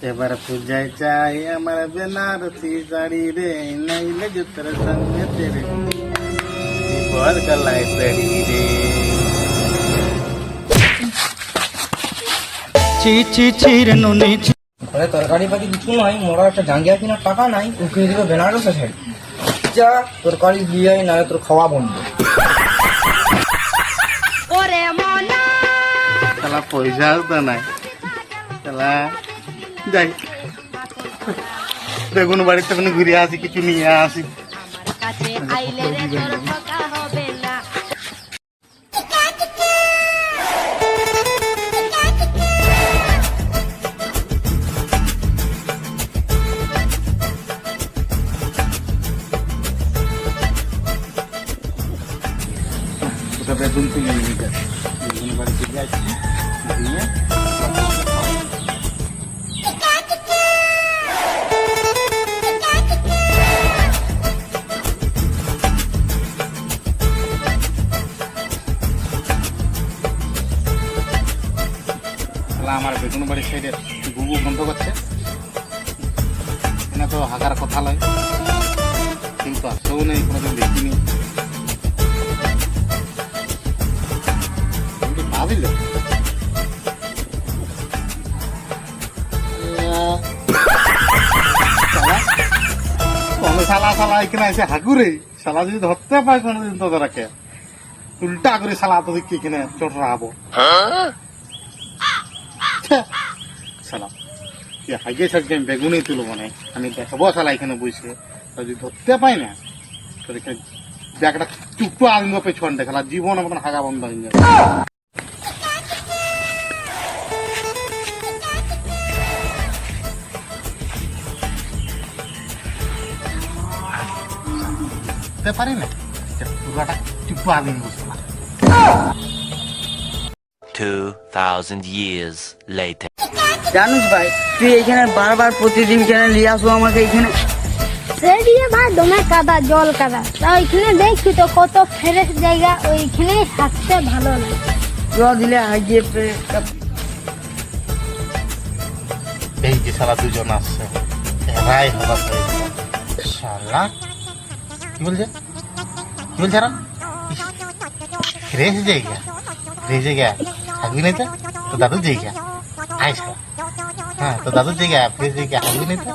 এবার পূজায় চাই আমার বেনারসি শাড়ি রে নাইলে জুতর সঙ্গে তেরে। পর গলায় শাড়ি রে। চি চি চির নুনি ঘরে তরকারি পাতি কিছু নাই মোরা একটা জাঙ্গিয়া কেনার টাকা নাই কিনে দিবে বেনারসে শাড়ি যা তরকারি দিয়ে নাহলে তোর খাওয়া বন্ধ। শালা পয়সাও তো নাই শালা যাই। বেগুন বাড়িতে কোনো ঘুরে আসি, কিছু নিয়ে আসি। কাছে আইলে রে তোর ঠকা হবে না ওটা বেগুন তুলে নিয়ে যা বেগুন বাড়িতে যাচ্ছি দিয়ে শালা আমার বেগুন বাড়ির সাইডে গুবু বন্ধ করছে। এনে তো হাগার কথা লয়। কিন্তু আসেও নেই কোনোদিন দেখিনি। কিন্তু ভাবিল শালা। শালা এখানে এসে হাগুরে? শালা যদি ধরতে পায় কোনোদিন তো রাখে উল্টা করে শালা তো দেখি এখানে চটরা হব শালা কি হাইগে সাজকে আমি বেগুনই তুলবো মানে আমি দেখাবো, শালা, এখানে বসে। যদি ধরতে পাই না তো এখানে ব্যাগটা চুপটো আনন্দ পেছন দেখালা জীবন আমার হাগা বন্ধ হয়ে যাবে। পারি না? চুপটো আনন্দ বসলা 2,000 years later. জানুস ভাই তুই এখানে বারবার প্রতিদিন কেন নিয়ে আসব আমাকে এখানে? রেডিয়ে ভাই দমে কাদা জল কাদা। তা ওইখানে দেখছি তো কত ফ্রেশ জায়গা ওইখানে হাঁটতে ভালো লাগে। চ দিলে হাগিয়ে এই যে শালা দুজন আসছে। এরাই হবা শালা। কি বলছে? কি বলছে রেস জায়গা রেস জায়গা। থাকবি না তো তো দাদুর জায়গা আয় শালা হ্যাঁ তো দাদুর জায়গা ফ্রেশ জায়গা থাকবি না তো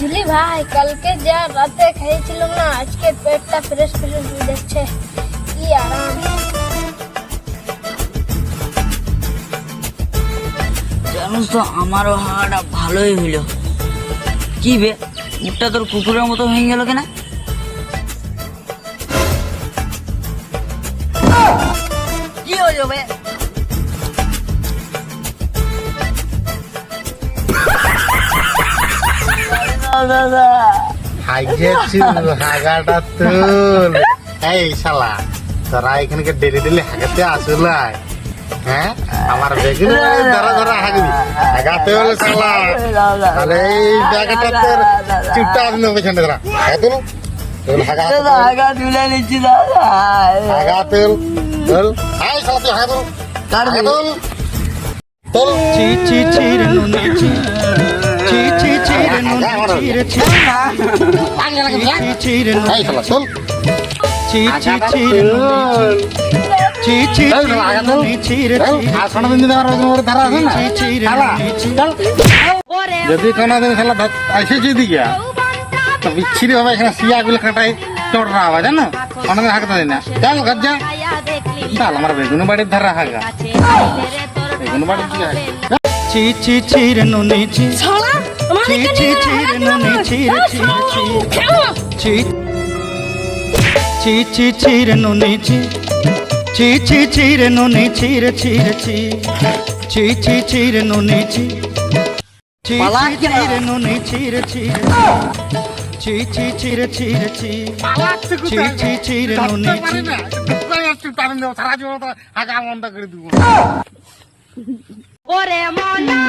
বুঝলি ভাই, কালকে যা রাতে খেয়েছিলাম না, আজকে পেটটা ফ্রেশ ফ্রেশ হয়ে যাচ্ছে। কি আরাম। জানুস তো, আমারও হাওয়াটা ভালোই হইল। কি বে, মুখটা তোর কুকুরের মতো হয়ে গেল কেনা? কি হলো বে? দাদা। হাগেছু হাগাটা তুল এই শালা তোরা এখানকে ডেলি ডেলি হাগাতে আসুলাই হ্যাঁ? আমার বেগুন ধরা ধরা হাগবি। হাগাতে হলে শালা তাহলে এই ব্যাগটা তোর চুপটা আসলো পেছনে ধরা হাগা তুল নিচ্ছি দাদা। হাই শালা তুই চি চি নুনি চি। যদি কোনো দিন খেলা আসে যদি গিয়া তো বিচ্ছিরি ভাবে এখানে শিয়া গুলো কাটাই চড়রা হবে জানো অনেক হাঁকতে দিই চল ঘর চাল আমার বেগুন বাড়ির ধারা তোর বেগুন বাড়ির দিকে চি চি নুনি চি ছি নুনি ছি নুনি ছি নুনি ছি নুনি ছি নুনি ছি ওরে মনা